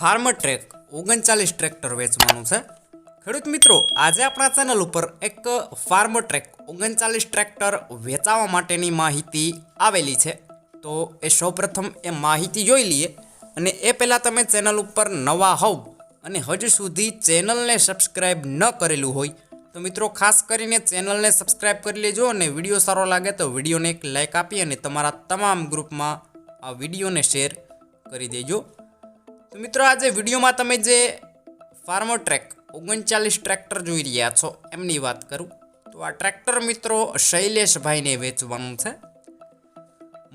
Farmer track ઓગણચાલીસ tractor વેચવાનું છે. ખેડૂત મિત્રો, આજે આપણા ચેનલ ઉપર એક ફાર્મ ટ્રેક ઓગણચાલીસ ટ્રેક્ટર વેચાવા માટેની માહિતી આવેલી છે. તો એ સૌપ્રથમ એ માહિતી જોઈ લઈએ અને એ પહેલાં તમે ચેનલ ઉપર નવા હોવ અને હજુ સુધી ચેનલને સબસ્ક્રાઈબ ન કરેલું હોય, તો મિત્રો ખાસ કરીને ચેનલને સબસ્ક્રાઈબ કરી લેજો અને વીડિયો સારો લાગે તો વિડીયોને એક લાઇક આપી અને તમારા તમામ ગ્રુપમાં આ વિડીયોને શેર કરી દેજો. તો મિત્રો આજે વિડીયોમાં તમે જે ફાર્મર ટ્રેક ઓગણચાલીસ ટ્રેક્ટર જોઈ રહ્યા છો, એમની વાત કરું. તો આ ટ્રેક્ટર મિત્રો શૈલેષભાઈને વેચવાનું છે.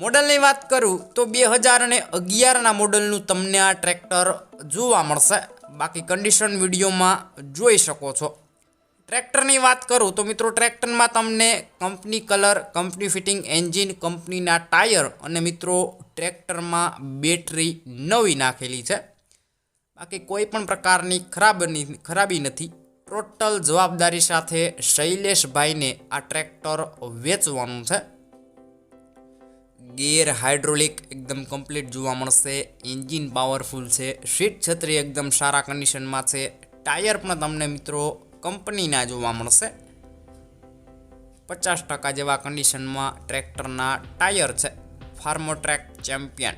મોડલની વાત કરું તો બે હજાર અને અગિયારના મોડલનું તમને આ ટ્રેક્ટર જોવા મળશે. બાકી કન્ડિશન વિડીયોમાં જોઈ શકો છો. ટ્રેક્ટરની વાત કરું તો મિત્રો ટ્રેક્ટરમાં તમને company colour, company fitting engine, કંપનીના ટાયર અને મિત્રો ટ્રેક્ટરમાં બેટરી નવી નાખેલી છે. બાકી કોઈ પણ પ્રકારની ખરાબની, ખરાબી નથી. ટોટલ જવાબદારી સાથે શૈલેષભાઈને આ ટ્રેક્ટર વેચવાનું છે. ગેર હાઇડ્રોલિક એકદમ કમ્પ્લીટ જોવા મળશે. એન્જિન પાવરફુલ છે. સીટ છત્રી એકદમ સારા કન્ડિશનમાં છે. ટાયર પણ તમને મિત્રો કંપનીના જોવા મળશે. પચાસ ટકા જેવા કન્ડિશનમાં ટ્રેક્ટરના ટાયર છે. ફાર્મો ટ્રેક ચેમ્પિયન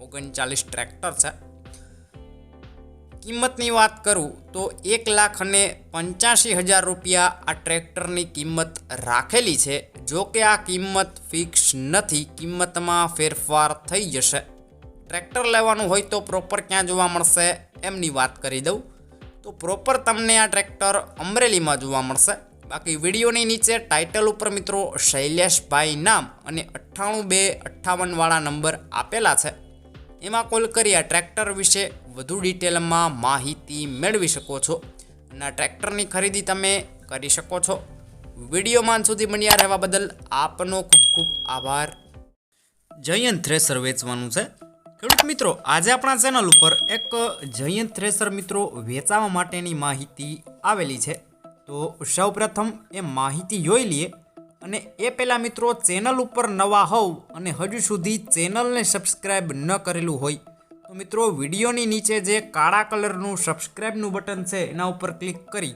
ઓગણચાલીસ ટ્રેક્ટર છે. કિંમતની વાત કરું તો એક લાખ અને પંચ્યાસી હજાર રૂપિયા આ ટ્રેક્ટરની કિંમત રાખેલી છે. જો કે આ કિંમત ફિક્સ નથી, કિંમતમાં ફેરફાર થઈ જશે. ટ્રેક્ટર લેવાનું હોય તો પ્રોપર ક્યાં જોવા મળશે, એમની વાત કરી દઉં. તો પ્રોપર તમને આ ટ્રેક્ટર અમરેલીમાં જોવા મળશે. બાકી વિડીયોની નીચે ટાઇટલ ઉપર મિત્રો શૈલેષભાઈ નામ અને અઠ્ઠાણું બે અઠ્ઠાવનવાળા નંબર આપેલા છે. એમાં કોલ કરી આ ટ્રેક્ટર વિશે વધુ ડિટેલમાં માહિતી મેળવી શકો છો અને આ ટ્રેક્ટરની ખરીદી તમે કરી શકો છો. વિડીયોમાં સુધી બન્યા રહેવા બદલ આપનો ખૂબ ખૂબ આભાર. જયંત થ્રેસર વેચવાનું છે. ખેડૂત મિત્રો, આજે આપણા ચેનલ ઉપર એક જયંત થ્રેસર મિત્રો વેચાવા માટેની માહિતી આવેલી છે. તો સૌપ્રથમ એ માહિતી જોઈ લઈએ અને એ પહેલાં મિત્રો ચેનલ ઉપર નવા હોવ અને હજુ સુધી ચેનલને સબસ્ક્રાઈબ ન કરેલું હોય, તો મિત્રો વિડીયોની નીચે જે કાળા કલરનું સબસ્ક્રાઈબનું બટન છે, એના ઉપર ક્લિક કરી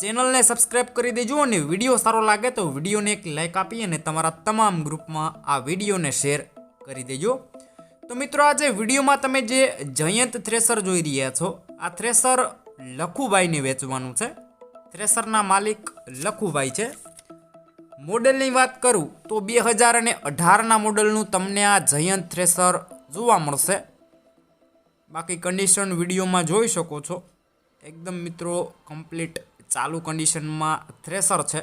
ચેનલને સબસ્ક્રાઈબ કરી દેજો અને વીડિયો સારો લાગે તો વિડીયોને એક લાઇક આપી અને તમારા તમામ ગ્રુપમાં આ વિડીયોને શેર કરી દેજો. તો મિત્રો આજે વિડીયોમાં તમે જે જયંત થ્રેસર જોઈ રહ્યા છો, આ થ્રેસર લખુભાઈને વેચવાનું છે. થ્રેસરના માલિક લખુભાઈ છે. મોડેલની વાત કરું તો બે હજાર અને અઢારના મોડલનું તમને આ જયંત થ્રેસર જોવા મળશે. બાકી કન્ડિશન વિડીયોમાં જોઈ શકો છો. એકદમ મિત્રો કમ્પ્લીટ ચાલુ કન્ડિશનમાં થ્રેસર છે.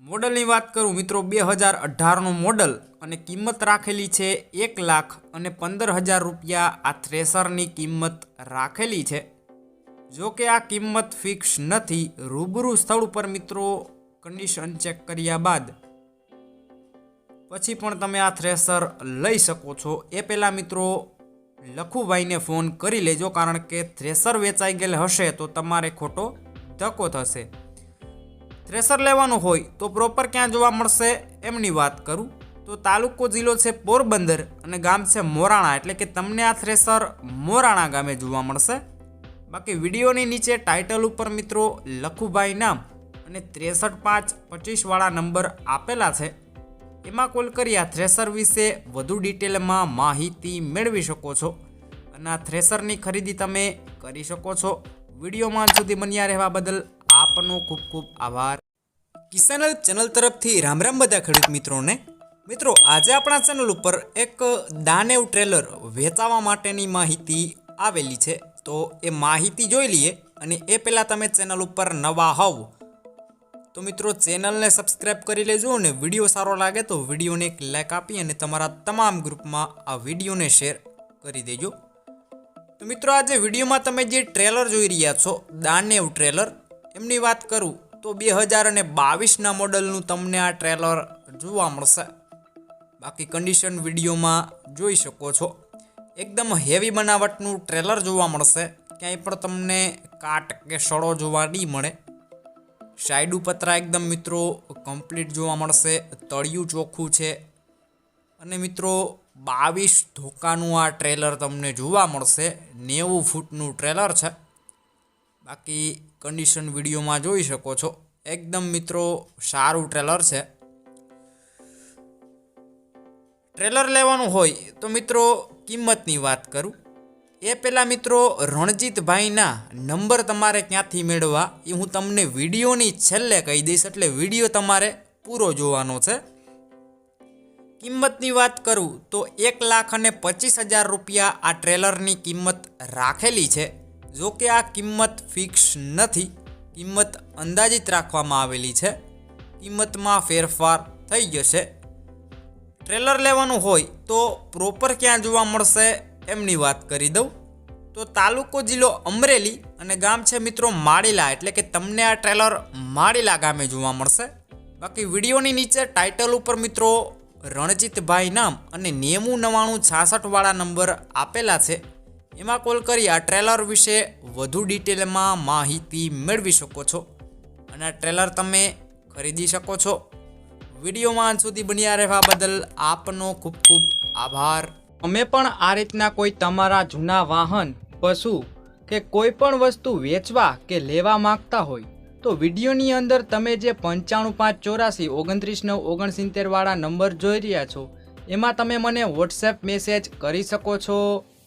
મોડલની વાત કરું, મિત્રો, બે હજાર અઢારનું મોડલ અને કિંમત રાખેલી છે એક લાખ અને પંદર હજાર રૂપિયા. આ થ્રેસરની કિંમત રાખેલી છે. જો કે આ કિંમત ફિક્સ નથી, રૂબરૂ સ્થળ ઉપર, મિત્રો કન્ડિશન ચેક કર્યા બાદ. પછી પણ તમે આ થ્રેસર લઈ શકો છો. એ પહેલાં, મિત્રો, લખુભાઈને ફોન કરી લેજો, કારણ કે થ્રેસર વેચાઈ ગયેલ હશે તો તમારે ખોટો ધક્કો થશે. થ્રેસર લેવાનું હોય તો પ્રોપર ક્યાં જોવા મળશે એમની વાત કરું. તો તાલુકો જિલ્લો છે પોરબંદર અને ગામ છે મોરાણા એટલે કે તમને આ થ્રેસર મોરાણા ગામે જોવા મળશે. બાકી વિડીયોની નીચે ટાઇટલ ઉપર મિત્રો લખુભાઈ નામ અને ત્રેસઠ પાંચ પચીસવાળા નંબર આપેલા છે. એમાં કોલ કરી આ થ્રેસર વિશે વધુ ડિટેલમાં માહિતી મેળવી શકો છો અને આ થ્રેસરની ખરીદી તમે કરી શકો છો. વિડીયોમાં સુધી બન્યા રહેવા બદલ આપનો ખૂબ ખૂબ આભાર. કિસાન ચેનલ તરફથી રામ રામ બધા ખેડૂત મિત્રોને. મિત્રો, આજે આપણા ચેનલ ઉપર એક દાનેવ ટ્રેલર વેચાવા માટેની માહિતી આવેલી છે. તો એ માહિતી જોઈ લઈએ અને એ પહેલાં તમે ચેનલ ઉપર નવા હોવ, તો મિત્રો ચેનલને સબસ્ક્રાઈબ કરી લેજો અને વીડિયો સારો લાગે તો વિડીયોને એક લાઇક આપી અને તમારા તમામ ગ્રુપમાં આ વિડીયોને શેર કરી દેજો. તો મિત્રો, આજે વિડીયોમાં તમે જે ટ્રેલર જોઈ રહ્યા છો, દાનેવ ટ્રેલર એમની વાત કરું તો બે હજાર અને બાવીસના મોડલનું તમને આ ટ્રેલર જોવા મળશે. બાકી કન્ડિશન વિડીયોમાં જોઈ શકો છો. એકદમ હેવી બનાવટનું ટ્રેલર જોવા મળશે. ક્યાંય પણ તમને કાટ કે સડો જોવા નહીં મળે. સાઈડુ પતરા એકદમ મિત્રો કમ્પ્લીટ જોવા મળશે. તળિયું ચોખ્ખું છે. અને મિત્રો બાવીસ ધોકાનું આ ટ્રેલર તમને જોવા મળશે. નેવું ફૂટનું ટ્રેલર છે. બાકી કન્ડિશન વિડીયોમાં જોઈ શકો છો. એકદમ મિત્રો સારું ટ્રેલર છે. ટ્રેલર લેવાનું હોય તો મિત્રો કિંમતની વાત કરું. એ પહેલાં મિત્રો રણજીતભાઈના નંબર તમારે ક્યાંથી મેળવવા એ હું તમને વિડીયોની છેલ્લે કહી દઈશ એટલે વીડિયો તમારે પૂરો જોવાનો છે. કિંમતની વાત કરું તો એક લાખ અને પચીસ હજાર રૂપિયા આ ટ્રેલરની કિંમત રાખેલી છે. જો કે આ કિંમત ફિક્સ નથી, કિંમત અંદાજિત રાખવામાં આવેલી છે. કિંમતમાં ફેરફાર થઈ જશે. ટ્રેલર લેવાનું હોય તો પ્રોપર ક્યાં જોવા મળશે એમની વાત કરી દઉં. તો તાલુકો જિલ્લો અમરેલી અને ગામ છે મિત્રો માળીલા, એટલે કે તમને આ ટ્રેલર માળીલા ગામે જોવા મળશે. બાકી વિડીયોની નીચે ટાઇટલ ઉપર મિત્રો રણજીતભાઈ નામ અને નેવું નવ્વાણું છાસઠવાળા નંબર આપેલા છે. એમાં કોલ કરી આ ટ્રેલર વિશે વધુ ડિટેલમાં માહિતી મેળવી શકો છો અને ટ્રેલર તમે ખરીદી શકો છો. વિડીયોમાં અંત સુધી બન્યા રહેવા બદલ આપનો ખૂબ ખૂબ આભાર. અમે પણ આ રીતના કોઈ તમારા જૂના વાહન, પશુ કે કોઈ પણ વસ્તુ વેચવા કે લેવા માંગતા હોય, તો વિડીયોની અંદર તમે જે પંચાણું પાંચ ચોરાસી ઓગણત્રીસ નવ ઓગણસિત્તેરવાળા નંબર જોઈ રહ્યા છો, એમાં તમે મને વોટ્સએપ મેસેજ કરી શકો છો.